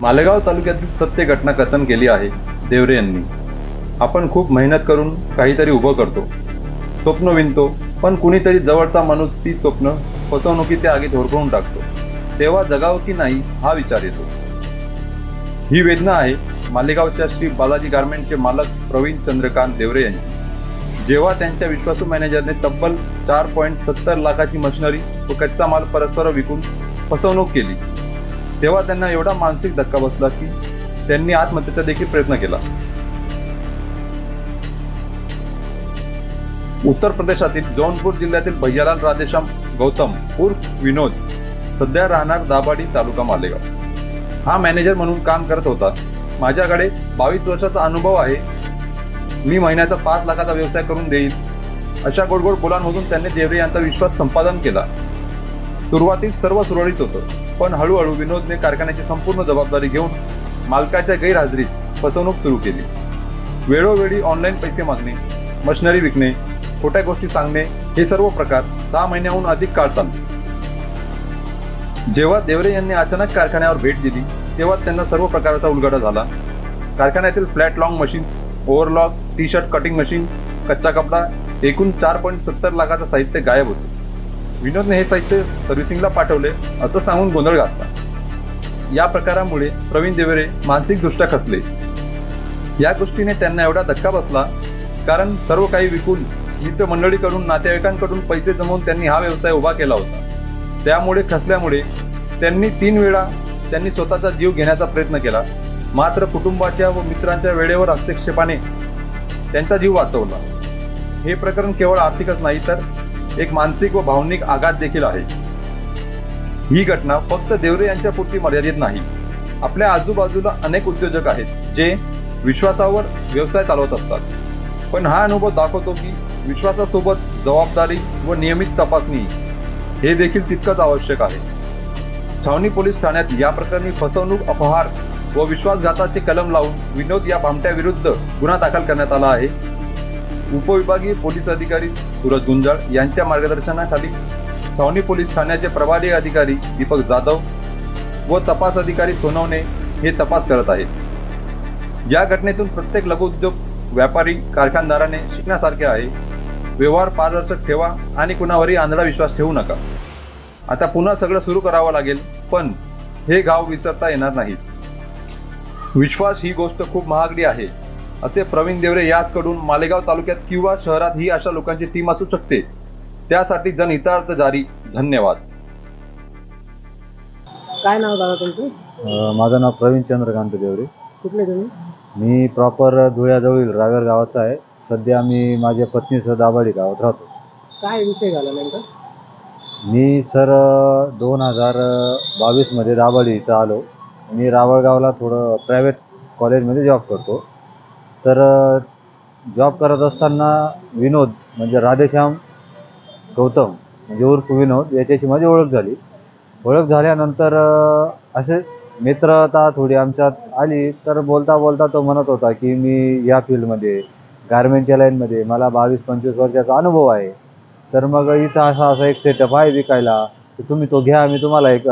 मालेगाव तालुक्यातील सत्य घटना कथन केली आहे देवरे यांनी. आपण खूप मेहनत करून काहीतरी उभं करतो. स्वप्न विणतो पण कुणीतरी जवळचा माणूस ती स्वप्न फसवणुकीच्या आगीत होरपळून टाकतो. तेव्हा जगावं की नाही हा विचार येतो. ही वेदना आहे मालेगावच्या श्री बालाजी गार्मेंटचे मालक प्रवीण चंद्रकांत देवरे यांची. जेव्हा त्यांच्या विश्वासू मॅनेजरने तब्बल चार पॉईंट सत्तर लाखाची मशिनरी व कच्चा माल परस्पर विकून फसवणूक केली. तेव्हा त्यांना एवढा मानसिक धक्का बसला की त्यांनी आत्महत्येचा देखील प्रयत्न केला. उत्तर प्रदेशातील जौनपूर जिल्ह्यातील भैयालाल राधेश्याम गौतम उर्फ विनोद सध्या राहणार दाभाडी तालुका मालेगाव. हा मॅनेजर म्हणून काम करत होता. माझ्याकडे बावीस वर्षाचा अनुभव आहे. मी महिन्याचा पाच लाखाचा व्यवसाय करून देईल. अशा गोडगोड बोलांमधून त्यांनी देवरे यांचा विश्वास संपादन केला. सुरुवातीस सर्व सुरळीत होतं. पण हळूहळू विनोदने कारखान्याची संपूर्ण जबाबदारी घेऊन मालकाच्या गैरहजेरीत फसवणूक सुरू केली. वेळोवेळी ऑनलाईन पैसे मागणे मशिनरी विकणे खोट्या गोष्टी सांगणे हे सर्व प्रकार सहा महिन्याहून अधिक काळ चालले. जेव्हा देवरे यांनी अचानक कारखान्यावर भेट दिली तेव्हा त्यांना सर्व प्रकारचा उलगडा झाला. कारखान्यातील flat lock machines overlock T shirt cutting machine कच्चा कपडा एकूण चार पॉईंट सत्तर लाखाचं साहित्य गायब होते. विनोदने हे साहित्य सर्व्हिसिंगला पाठवले असं सांगून गोंधळ घातला. या प्रकारामुळे प्रवीण देवरे मानसिकदृष्ट्या खचले. या गोष्टीने त्यांना एवढा धक्का बसला कारण सर्व काही विकून मित्रमंडळीकडून नातेवाईकांकडून पैसे जमवून त्यांनी हा व्यवसाय उभा केला होता. त्यामुळे खचल्यामुळे त्यांनी तीन वेळा त्यांनी स्वतःचा जीव घेण्याचा प्रयत्न केला. मात्र कुटुंबाच्या व मित्रांच्या वेळेवर हस्तक्षेपाने त्यांचा जीव वाचवला. हे प्रकरण केवळ आर्थिकच नाही तर एक मानसिक व भावनिक आघात देखील आहे. ही घटना फक्त देवरे यांच्या पुरती मर्यादित नाही. आपल्या आजूबाजूला अनेक उद्योजक आहेत जे विश्वासावर व्यवसाय चालवत असतात. पण हा अनुभव दाखवतो की विश्वासासोबत जबाबदारी व नियमित तपासणी हे देखील तितकंच आवश्यक आहे. छावणी पोलीस ठाण्यात या प्रकरणी फसवणूक अपहार व विश्वासघाताचे कलम लावून विनोद या भामट्याविरुद्ध गुन्हा दाखल करण्यात आला आहे. उपविभागीय पोलीस अधिकारी सूरज गुंजाळ यांच्या मार्गदर्शनाखाली छावणी पोलीस ठाण्याचे प्रभारी अधिकारी दीपक जाधव व तपास अधिकारी सोनवणे हे तपास करत आहेत. या घटनेतून प्रत्येक लघुउद्योग व्यापारी कारखानदाराने शिकण्यासारखे आहे. व्यवहार पारदर्शक ठेवा आणि कुणावरही आंधळा विश्वास ठेवू नका. आता पुन्हा सगळं सुरू करावं लागेल पण हे गाव विसरता येणार नाहीत. विश्वास ही गोष्ट खूप महागडी आहे. असे प्रवीण देवरे याचकडून मालेगाव तालुक्यात किंवा शहरात ही अशा लोकांची टीम असू शकते. त्यासाठी जनहितार्थ जारी. धन्यवाद. काय नाव दादा तुमचं? माझं नाव प्रवीण चंद्रकांत देवरे. कुठले तुम्ही? मी प्रॉपर धुळ्याजवळील रावेर गावाचा आहे. सध्या मी माझ्या पत्नीसह दाभाडी गावात राहतो. काय विषय झाला नेमका? मी सर दोन हजार बावीसमध्ये दाभाडी इथं आलो. मी रावळगावला थोडं प्रायव्हेट कॉलेजमध्ये जॉब करतो. तर जॉब करत असताना विनोद म्हणजे राधेश्याम गौतम म्हणजे उर्फ विनोद याच्याशी माझी ओळख झाली. ओळख झाल्यानंतर असे मित्रता थोडी आमच्यात आली. तर बोलता बोलता तो म्हणत होता की मी या फील्डमध्ये गारमेंटच्या लाईनमध्ये मला बावीस पंचवीस वर्षाचा अनुभव आहे. तर मग इथं असा असा एक सेटअप आहे विकायला. तुम्ही तो घ्या आम्ही तुम्हाला एक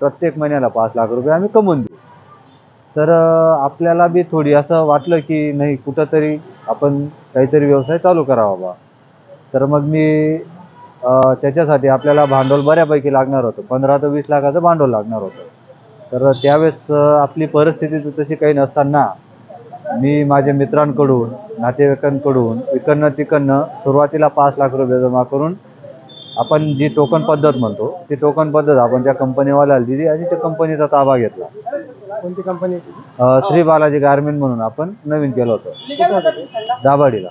प्रत्येक महिन्याला पाच लाख रुपये आम्ही कमवून देऊ. तर आपल्याला बी थोडी असं वाटलं की नाही कुठंतरी आपण काहीतरी व्यवसाय चालू करावा बा. तर मग मी त्याच्यासाठी आपल्याला भांडवल बऱ्यापैकी लागणार होतं. पंधरा ते वीस लाखाचं भांडवल लागणार होतं. तर त्यावेळेस आपली परिस्थिती तशी काही नसताना मी माझ्या मित्रांकडून नातेवाईकांकडून इकडनं तिकडनं सुरुवातीला पाच लाख रुपये जमा करून आपण जी टोकन पद्धत म्हणतो ती टोकन पद्धत आपण त्या कंपनीवाल्याला दिली आणि त्या कंपनीचा ताबा घेतला. कोणती कंपनी अ, श्री बालाजी गारमेंट म्हणून आपण नवीन केलं होतं. दाभाडीला.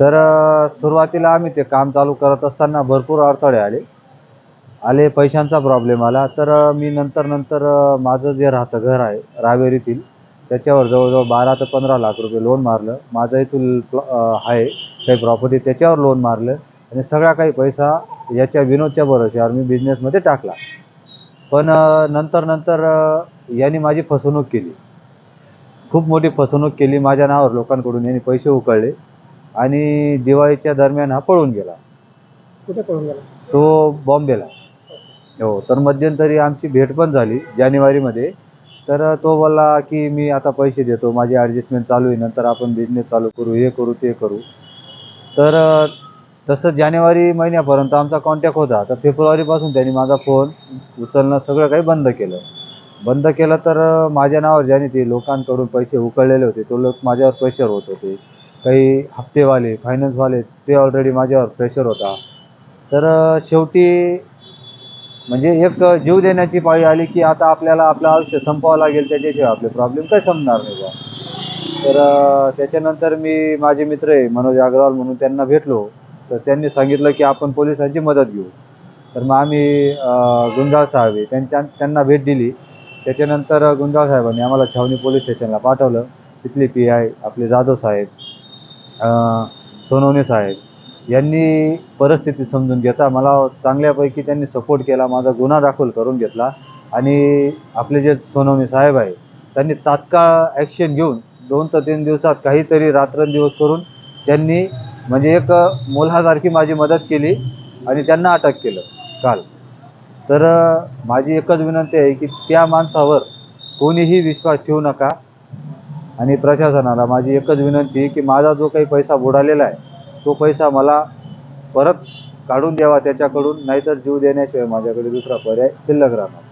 तर अ, सुरुवातीला आम्ही ते काम चालू करत असताना भरपूर अडथळे आले. आले पैशांचा प्रॉब्लेम आला. तर अ, मी नंतर नंतर अ, माझं जे राहतं घर आहे रावेरीतील त्याच्यावर जवळजवळ बारा ते पंधरा लाख रुपये लोन मारलं. माझं इथून प्ल- अ, आहे काही प्रॉपर्टी त्याच्यावर लोन मारलं. आणि सगळा काही पैसा याच्या विनोदच्या भरोश्यावर मी बिझनेसमध्ये टाकला. पण नंतर नंतर यांनी माझी फसवणूक केली. खूप मोठी फसवणूक केली माझ्या नावावर लोकांकडून. यांनी पैसे उकळले आणि दिवाळीच्या दरम्यान हा पळून गेला. कुठे पळून गेला? तो बॉम्बेला. हो तर मध्यंतरी आमची भेट पण झाली जानेवारीमध्ये. तर तो बोलला की मी आता पैसे देतो माझी ॲडजस्टमेंट चालू आहे नंतर आपण बिझनेस चालू करू हे करू ते करू. तर तसं जानेवारी महिन्यापर्यंत आमचा कॉन्टॅक्ट होता. तर फेब्रुवारीपासून त्यांनी माझा फोन उचलणं सगळं काही बंद केलं. बंद केलं तर माझ्या नावावर ज्याने ते लोकांकडून पैसे उकळलेले होते तो लोक माझ्यावर प्रेशर होत होते. काही हप्तेवाले फायनान्सवाले ते ऑलरेडी माझ्यावर प्रेशर होता. तर शेवटी म्हणजे एक जीव देण्याची पाळी आली की आता आपल्याला आपलं आयुष्य संपवावं लागेल त्याच्याशिवाय आपले प्रॉब्लेम काही संपणार नाही बा तर त्याच्यानंतर मी माझे मित्र आहे मनोज अग्रवाल म्हणून त्यांना भेटलो. तर त्यांनी सांगितलं की आपण पोलिसांची मदत घेऊ. तर मग आम्ही गुंजाळ साहेब त्यांच्या त्यांना भेट दिली. त्याच्यानंतर गुंजाळ साहेबांनी आम्हाला छावणी पोलीस स्टेशनला पाठवलं. तिथले पी आय आपले जाधव साहेब सोनवणे साहेब यांनी परिस्थिती समजून घेता मला चांगल्यापैकी त्यांनी सपोर्ट केला माझा गुन्हा दाखल करून घेतला. आणि आपले जे सोनवणे साहेब आहे त्यांनी तात्काळ ॲक्शन घेऊन दोन ते तीन दिवसात काहीतरी रात्रंदिवस करून त्यांनी म्हणजे एक मोलासारखी माझी मदत केली आणि त्यांना अटक केलं काल. तर माझी एकच विनंती आहे की त्या माणसावर कोणीही विश्वास ठेवू नका आणि प्रशासनाला माझी एकच विनंती की माझा जो काही पैसा बुडालेला आहे तो पैसा मला परत काढून द्यावा त्याच्याकडून नाहीतर जीव देण्याशिवाय माझ्याकडे दुसरा पर्याय शिल्लक राहणार.